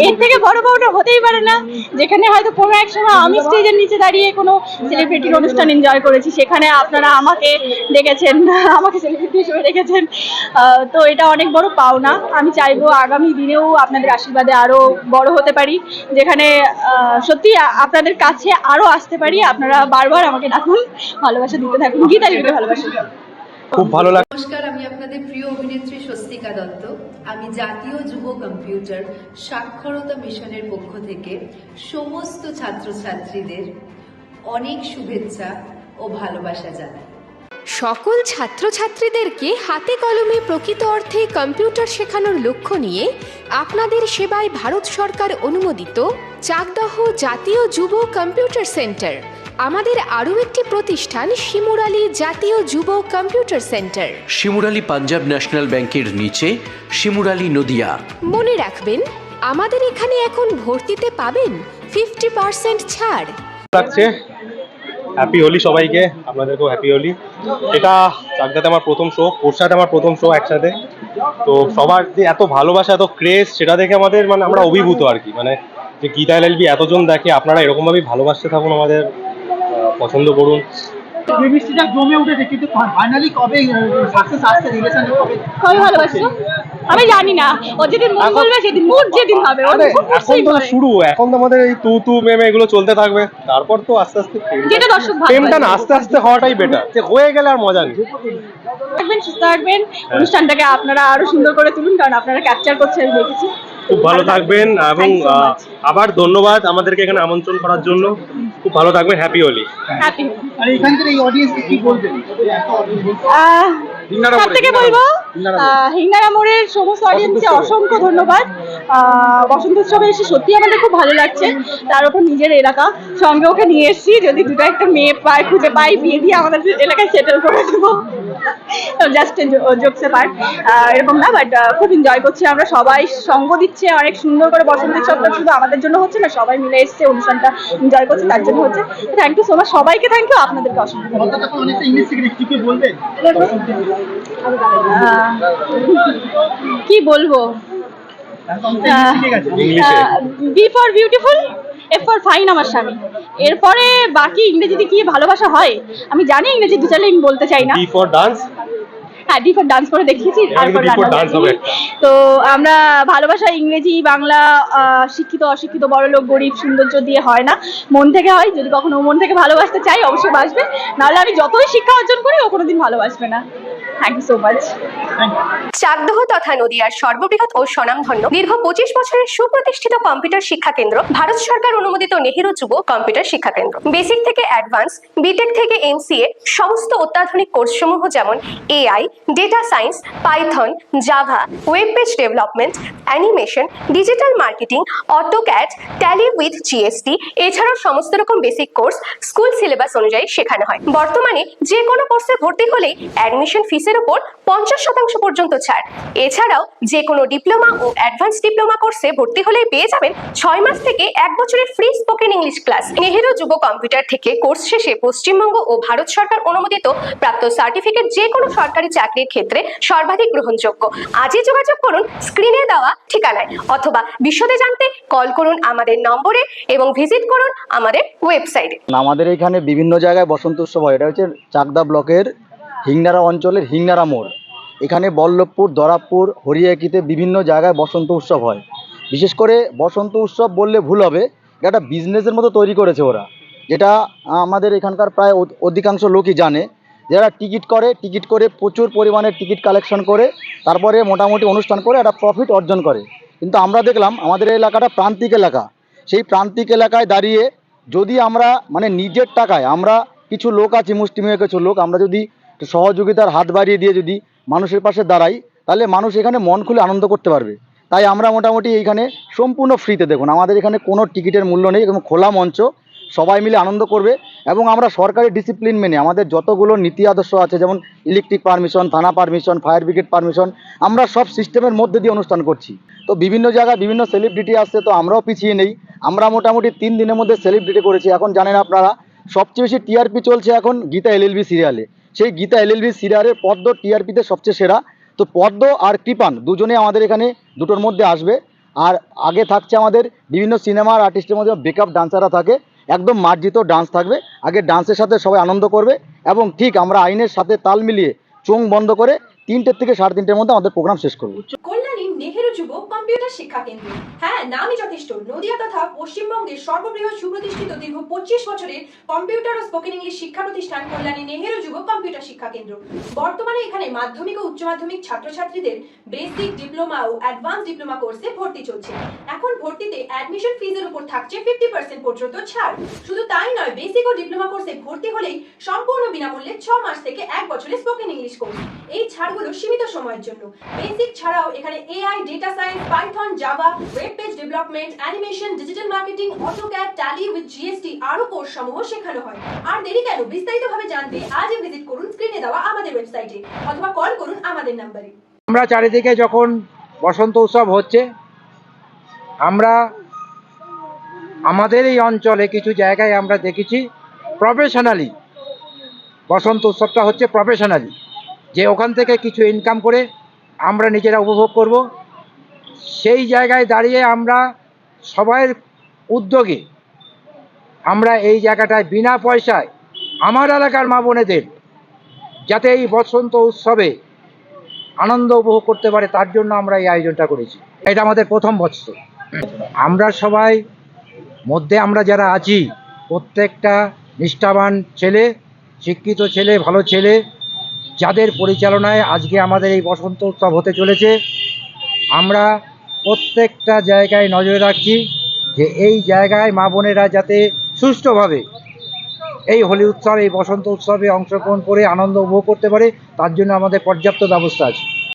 এর থেকে বড় পাওয়াটা হতেই পারে না। যেখানে হয়তো কোনো এক সময় আমি স্টেজের নিচে দাঁড়িয়ে কোনো সেলিব্রিটির অনুষ্ঠান এনজয় করেছি সেখানে আপনারা আমাকে ডেকেছেন আমাকে সেলিব্রিটি হিসেবে আহ, তো এটা অনেক বড় পাওনা। আমি চাইব আগামী দিনেও আপনাদের আশীর্বাদে আরও বড় হতে পারি যেখানে সত্যি আপনাদের কাছে আরও আসতে পারি। আপনারা বারবার আমাকে ডাকুন ভালোবাসা দিতে থাকুন গীতা লিখতে ভালোবাসি খুব ভালো লাগে আপনাদের প্রিয় অভিনেত্রী স্বস্তিকা দত্ত, আমি জাতীয় যুব কম্পিউটার সাক্ষরতা মিশনের পক্ষ থেকে সমস্ত ছাত্রছাত্রীদের অনেক শুভেচ্ছা ও ভালোবাসা জানাই। সকল ছাত্রছাত্রীদেরকে হাতে কলমে প্রকৃত অর্থে কম্পিউটার শেখানোর লক্ষ্য নিয়ে আপনাদের সেবায় ভারত সরকার অনুমোদিত চাকদহ জাতীয় যুব কম্পিউটার সেন্টার। আমাদের আরও একটি প্রতিষ্ঠান শিমুরালী জাতীয় যুব computer centre. Shimurali Punjab national ব্যাংকের নিচে শিমুরালী নদিয়া। মনে রাখবেন আমাদের এখানে এখন ভর্তিতে পাবেন ফিফটি পার্সেন্ট ছাড়। লাগছে হ্যাপি হোলি সবাইকে আপনাদেরকেও হ্যাপি হোলি এটা চাকদাতে আমার প্রথম শো ওর সাথে আমার প্রথম শো একসাথে। তো সবার যে এত ভালোবাসা এত ক্রেজ সেটা দেখে আমাদের মানে আমরা অভিভূত আর কি। মানে যে গীতা এলএলবি এতজন দেখে আপনারা এরকমভাবেই ভালোবাসতে থাকুন আমাদের পছন্দ করুন। বৃষ্টিটা জমে উঠেছে কিন্তু ফাইনালি কবে সাকসেস আসছে রিলেশন কবে? কবে ভালোবাসছো? আমি জানি না। ও যেদিন মন বলবে সেদিন মুড যেদিন হবে এখন তো শুরু এখন তো আমাদের এই তু তু মেমে এগুলো চলতে থাকবে। তারপর তো আস্তে আস্তে যেটা দর্শক। প্রেমটা না আস্তে আস্তে হওয়াটাই বেটার যে হয়ে গেলে আর মজা নেই। থাকবেন সুস্থ থাকবেন। অনুষ্ঠানটাকে আপনারা আরও সুন্দর করে তুলুন কারণ আপনারা ক্যাপচার করছে আমি দেখেছি। খুব ভালো থাকবেন। এবং আবার ধন্যবাদ আমাদেরকে এখানে আমন্ত্রণ করার জন্য। খুব ভালো থাকবেন হ্যাপি হোলি হ্যাপি আর এখানকার এই অডিয়েন্সকে কি বলবেন? সব থেকে বলব মোড়ের সমস্ত অডিয়েন্সকে অসংখ্য ধন্যবাদ। বসন্ত উৎসবে এসে সত্যি আমাদের খুব ভালো লাগছে। তার উপর নিজের এলাকা। সঙ্গে ওকে নিয়ে এসেছি যদি দুটো একটা মেয়ে পায় খুঁজে পাই বিয়ে দিয়ে আমাদের এলাকায় সেটেল করে দেবো। জাস্ট জোকসে পার্ট এরকম না বাট খুব এনজয় করছি আমরা। সবাই সঙ্গ দিচ্ছে অনেক সুন্দর করে বসন্ত উৎসবটা শুধু আমাদের জন্য হচ্ছে না সবাই মিলে এসছে অনুষ্ঠানটা এনজয় করছে তার জন্য হচ্ছে। থ্যাংক ইউ সো মাচ সবাইকে থ্যাংক ইউ আপনাদেরকে অসংখ্য কি বলব অনেকটা ইংলিশ শিখে গেছে ইংলিশে B for beautiful F for fine আমার স্বামী। এরপরে বাকি ইংরেজিতে কি ভালোবাসা হয়? আমি জানি ইংরেজি দু চাইলে আমি বলতে চাই না। ডি ফর ডান্স হ্যাঁ ডি ফর ডান্স করে দেখিয়েছি তারপর। তো আমরা ভালোবাসা ইংরেজি বাংলা আহ, শিক্ষিত অশিক্ষিত বড় লোক গরিব সৌন্দর্য দিয়ে হয় না। মন থেকে হয় যদি কখনো মন থেকে ভালোবাসতে চাই অবশ্যই বাসবে। নাহলে আমি যতই শিক্ষা অর্জন করি ও কোনোদিন ভালোবাসবে না। Thank you so much Chakdaha তথা নদিয়ার সর্ববৃহৎ ও স্বনামধন্য দীর্ঘ পঁচিশ বছরের সুপ্রতিষ্ঠিত কম্পিউটার শিক্ষা কেন্দ্র ভারত সরকার অনুমোদিত নেহেরু যুব কম্পিউটার শিক্ষা কেন্দ্র। বেসিক থেকে অ্যাডভান্স বিটেক থেকে এমসিএ সমস্ত অত্যাধুনিক কোর্সসমূহ যেমন AI data science Python Java web page development animation digital marketing AutoCAD Tally with GST এছাড়াও সমস্ত রকম বেসিক কোর্স স্কুল সিলেবাস অনুযায়ী শেখানো হয়। বর্তমানে যে কোনো কোর্সে ভর্তি হলেই অ্যাডমিশন ফিসের উপর পঞ্চাশ শতাংশ পর্যন্ত ছাড়। এছাড়াও যে কোনো ডিপ্লোমা ও অ্যাডভান্স ডিপ্লোমা কোর্সে ভর্তি হলেই পেয়ে যাবেন ছয় মাস থেকে এক বছরের free spoken English class. Nehru যুব কম্পিউটার থেকে কোর্স শেষে পশ্চিমবঙ্গ ও ভারত সরকার অনুমোদিত প্রাপ্ত সার্টিফিকেট যে কোনো সরকারি চাকরির ক্ষেত্রে সর্বাধিক গ্রহণযোগ্য। আজই যোগাযোগ করুন, স্ক্রিনে দেওয়া ঠিকানায় অথবা বিশদে জানতে কল করুন আমাদের নম্বরে এবং ভিজিট করুন আমাদের ওয়েবসাইটে। আমাদের এখানে বিভিন্ন জায়গায় বসন্ত উৎসব হয়। এটা হচ্ছে চাকদা ব্লকের হিংনারা অঞ্চলের হিংনারা মোড়। এখানে বল্লভপুর, দরাবপুর হরিয়াকিতে বিভিন্ন জায়গায় বসন্ত উৎসব হয়। বিশেষ করে বসন্ত উৎসব বললে ভুল হবে, এটা একটা বিজনেসের মতো তৈরি করেছে ওরা। যেটা আমাদের এখানকার প্রায় অধ- অধিকাংশ লোকই জানে। যারা টিকিট করে টিকিট করে প্রচুর পরিমাণে টিকিট কালেকশন করে, তারপরে মোটামুটি অনুষ্ঠান করে একটা প্রফিট অর্জন করে। কিন্তু আমরা দেখলাম, আমাদের এলাকাটা প্রান্তিক এলাকা। সেই প্রান্তিক এলাকায় দাঁড়িয়ে যদি আমরা মানে নিজের টাকায় আমরা কিছু লোক আছি, মুষ্টিমেয় কিছু লোক, আমরা যদি সহযোগিতার হাত বাড়িয়ে দিয়ে যদি মানুষের পাশে দাঁড়াই, তাহলে মানুষ এখানে মন খুলে আনন্দ করতে পারবে। তাই আমরা মোটামুটি এইখানে সম্পূর্ণ ফ্রিতে দেখুন। আমাদের এখানে কোনো টিকিটের মূল্য নেই এবং খোলা মঞ্চ। সবাই মিলে আনন্দ করবে এবং আমরা সরকারি ডিসিপ্লিন মেনে, আমাদের যতগুলো নীতি আদর্শ আছে, যেমন ইলেকট্রিক পারমিশন থানা পারমিশন ফায়ার ব্রিগেড পারমিশন আমরা সব সিস্টেমের মধ্যে দিয়ে অনুষ্ঠান করছি। তো বিভিন্ন জায়গায় বিভিন্ন সেলিব্রিটি আসছে, তো আমরাও পিছিয়ে নেই। আমরা মোটামুটি তিন দিনের মধ্যে সেলিব্রিটি করেছি। এখন জানেন আপনারা, সবচেয়ে বেশি টিআরপি চলছে এখন গীতা এলএলবি সিরিয়ালে সেই গীতা এল এলএলবি সিরিয়ারের পদ্ম টিআরপিতে সবচেয়ে সেরা। তো পদ্ম আর কৃপান দুজনে আমাদের এখানে দুটোর মধ্যে আসবে। আর আগে থাকছে আমাদের বিভিন্ন সিনেমার আর্টিস্টের মধ্যে বেকআপ ডান্সাররা থাকে। একদম মার্জিত ডান্স থাকবে। আগে ডান্সের সাথে সবাই আনন্দ করবে এবং ঠিক আমরা আইনের সাথে তাল মিলিয়ে চোং বন্ধ করে তিনটের থেকে সাড়ে তিনটের মধ্যে আমাদের প্রোগ্রাম শেষ করব। নেহেরু যুব কম্পিউটার শিক্ষা কেন্দ্র। হ্যাঁ নামই যথেষ্ট। নদিয়া তথা পশ্চিমবঙ্গের সর্ববৃহৎ সুপ্রতিষ্ঠিত দীর্ঘ পঁচিশ বছরের কম্পিউটার ও স্পোকেন ইংলিশ শিক্ষা প্রতিষ্ঠান কল্যাণী নেহেরু যুব কম্পিউটার শিক্ষা কেন্দ্র। বর্তমানে এখানে মাধ্যমিক ও উচ্চ মাধ্যমিক ছাত্রছাত্রীদের বেসিক ডিপ্লোমা ও অ্যাডভান্স ডিপ্লোমা কোর্সে ভর্তি চলছে। এখন ভর্তিতে অ্যাডমিশন ফিজের উপর থাকছে ফিফটি পার্সেন্ট পর্যন্ত ছাড়। শুধু তাই নয়, বেসিক ও ডিপ্লোমা কোর্সে ভর্তি হলেই সম্পূর্ণ বিনামূল্যে ছ মাস থেকে এক বছরের স্পোকেন ইংলিশ কোর্স। এই ছাড়গুলো সীমিত সময়ের জন্য। বেসিক ছাড়াও এখানে AI data science Python Java web page development animation digital marketing AutoCAD Tally with GST আরও কোর্স সমূহ শেখানো হয়। আর দেরি কেন? বিস্তারিতভাবে জানতে আজই ভিজিট করুন স্ক্রিনে দেওয়া আমাদের ওয়েবসাইটে অথবা কল করুন আমাদের নাম্বারে আমরা চারিদিকে যখন বসন্ত উৎসব হচ্ছে, আমরা আমাদের এই অঞ্চলে কিছু জায়গায় আমরা দেখেছি প্রফেশনালি বসন্ত উৎসবটা হচ্ছে প্রফেশনালি যে ওখান থেকে কিছু ইনকাম করে আমরা নিজেরা উপভোগ করব। সেই জায়গায় দাঁড়িয়ে আমরা সবাইয়ের উদ্যোগে আমরা এই জায়গাটায় বিনা পয়সায় আমার এলাকার মা বোনেদের যাতে এই বসন্ত উৎসবে আনন্দ উপভোগ করতে পারে, তার জন্য আমরা এই আয়োজনটা করেছি। এটা আমাদের প্রথম বছর। আমরা সবাই মধ্যে আমরা যারা আছি, প্রত্যেকটা নিষ্ঠাবান ছেলে, শিক্ষিত ছেলে, ভালো ছেলে, যাদের পরিচালনায় আজকে আমাদের এই বসন্ত উৎসব হতে চলেছে, আমরা প্রত্যেকটা জায়গায় নজরে রাখছি যে এই জায়গায় মা বোনেরা যাতে সুষ্ঠুভাবে এই হোলি উৎসব, এই বসন্ত উৎসবে অংশগ্রহণ করে আনন্দ উপভোগ করতে পারে, তার জন্য আমাদের পর্যাপ্ত ব্যবস্থা আছে।